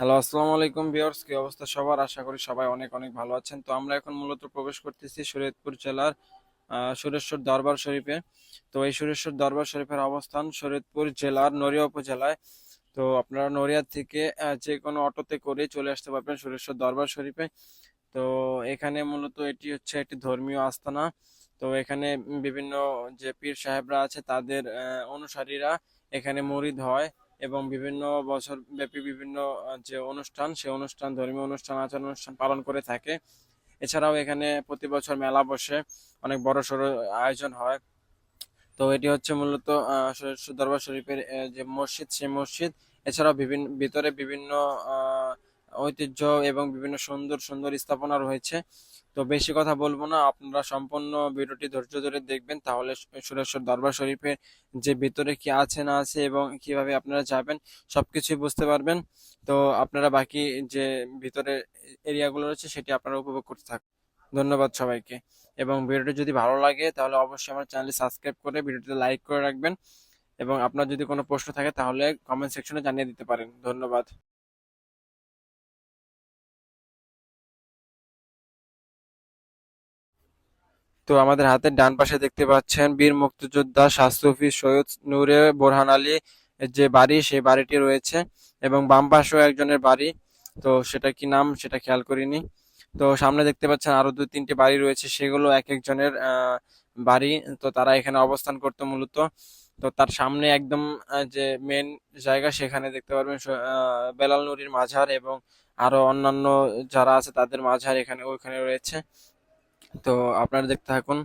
Hello, আসসালামু আলাইকুম viewers, কি অবস্থা সবার? আশা করি সবাই অনেক অনেক ভালো আছেন। তো আমরা এখন মূলত প্রবেশ করতেছি শরীয়তপুর জেলার সুরেশ্বর দরবার শরীফে। তো এই সুরেশ্বর দরবার শরীফের অবস্থান শরীয়তপুর জেলার নড়িয়া উপজেলায়। তো আপনারা নড়িয়া থেকে যে কোনো অটোতে করে চলে আসতে পারবেন সুরেশ্বর দরবার শরীফে। তো এখানে মূলত এটি হচ্ছে একটি ধর্মীয় আস্থানা তো এখানে বিভিন্ন যে পীর সাহেবরা আছে, তাদের অনুসারীরা এখানে মরিদ হয়। এবং বিভিন্ন বছর ব্যাপী বিভিন্ন যে অনুষ্ঠান, সে অনুষ্ঠান, ধর্মীয় অনুষ্ঠান, আচার অনুষ্ঠান পালন করে থাকে। এছাড়াও এখানে প্রতি বছর মেলা বসে, অনেক বড় সড়ো আয়োজন হয়। তো এটি হচ্ছে মূলত দরবার শরীফের যে মসজিদ, সেই মসজিদ। এছাড়াও বিভিন্ন ভিতরে বিভিন্ন ঐতিহ্য এবং বিভিন্ন সুন্দর সুন্দর স্থাপনা রয়েছে। তো বেশি কথা বলব না, আপনারা সম্পূর্ণ ভিডিওটি ধৈর্য ধরে দেখবেন, তাহলে সুরেশ্বর দরবার শরীফের যে ভিতরে কি আছে, না আছে এবং কীভাবে আপনারা যাবেন, সবকিছুই বুঝতে পারবেন। তো আপনারা বাকি যে ভিতরে এরিয়াগুলো রয়েছে, সেটি আপনারা উপভোগ করতে থাকুন ধন্যবাদ সবাইকে। এবং ভিডিওটি যদি ভালো লাগে, তাহলে অবশ্যই আমার চ্যানেলটি সাবস্ক্রাইব করে ভিডিওটিতে লাইক করে রাখবেন। এবং আপনার যদি কোনো প্রশ্ন থাকে, তাহলে কমেন্ট সেকশনে জানিয়ে দিতে পারেন। ধন্যবাদ। তো আমাদের হাতের ডান পাশে দেখতে পাচ্ছেন বীর মুক্তিযোদ্ধা স্বাস্থ্য সৈয়দ নূরে বোরহান আলী যে বাড়ি, সেই বাড়িটি রয়েছে এবং বাম পাশেও একজনের বাড়ি। তো সেটা কি নাম? সেটা খেয়াল করিনি। তো সামনে দেখতে পাচ্ছেন আরও দুই, তিনটি বাড়ি রয়েছে, সেগুলো এক একজনের বাড়ি। তো তারা এখানে অবস্থান করতো মূলত। তো তার সামনে একদম যে মেন জায়গা, সেখানে দেখতে পারবেন বেলাল নুরির মাঝার এবং আরও অন্যান্য যারা আছে তাদের মাঝার এখানে ওইখানে রয়েছে। তো আপনারা দেখতে থাকুন।